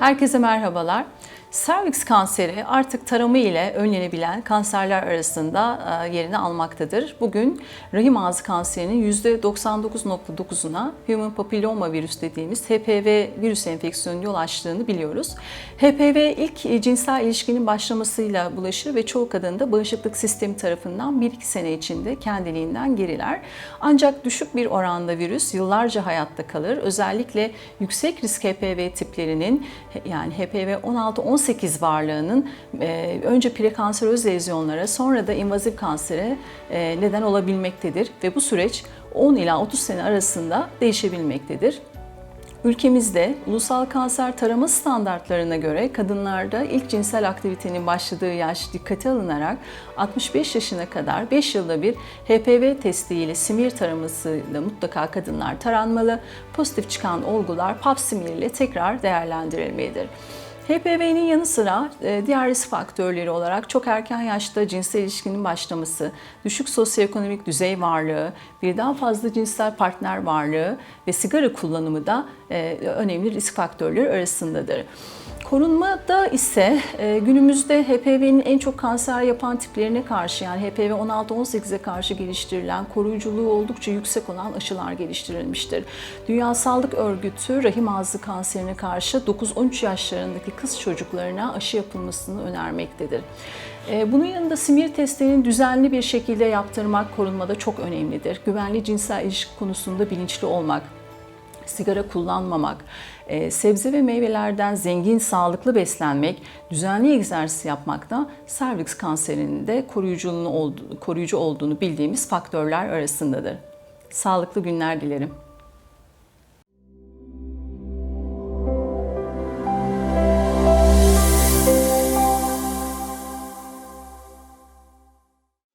Herkese merhabalar. Serviks kanseri artık tarama ile önlenebilen kanserler arasında e, yerini almaktadır. Bugün rahim ağzı kanserinin %99.9'una human papilloma virüs dediğimiz HPV virüs enfeksiyonu yol açtığını biliyoruz. HPV ilk cinsel ilişkinin başlamasıyla bulaşır ve çoğu kadında bağışıklık sistemi tarafından 1-2 sene içinde kendiliğinden geriler. Ancak düşük bir oranda virüs yıllarca hayatta kalır. Özellikle yüksek risk HPV tiplerinin yani HPV 16-18 varlığının e, önce prekanseröz lezyonlara sonra da invazif kansere e, neden olabilmektedir ve bu süreç 10 ila 30 sene arasında değişebilmektedir. Ülkemizde ulusal kanser tarama standartlarına göre kadınlarda ilk cinsel aktivitenin başladığı yaş dikkate alınarak 65 yaşına kadar 5 yılda bir HPV testiyle simir taramasıyla mutlaka kadınlar taranmalı. Pozitif çıkan olgular pap simir ile tekrar değerlendirilmelidir. HPV'nin yanı sıra e, diğer risk faktörleri olarak çok erken yaşta cinsel ilişkinin başlaması, düşük sosyoekonomik düzey varlığı, birden fazla cinsel partner varlığı ve sigara kullanımı da e, önemli risk faktörleri arasındadır. Korunmada ise e, günümüzde HPV'nin en çok kanser yapan tiplerine karşı yani HPV 16-18'e karşı geliştirilen koruyuculuğu oldukça yüksek olan aşılar geliştirilmiştir. Dünya Sağlık Örgütü rahim ağzı kanserine karşı 9-13 yaşlarındaki kız çocuklarına aşı yapılmasını önermektedir. E, Bunun yanında simir testlerinin düzenli bir şekilde yaptırmak korunmada çok önemlidir. Güvenli cinsel ilişki konusunda bilinçli olmak, sigara kullanmamak, e, sebze ve meyvelerden zengin, sağlıklı beslenmek, düzenli egzersiz yapmak da serviks kanserinin de koruyucu olduğunu bildiğimiz faktörler arasındadır. Sağlıklı günler dilerim.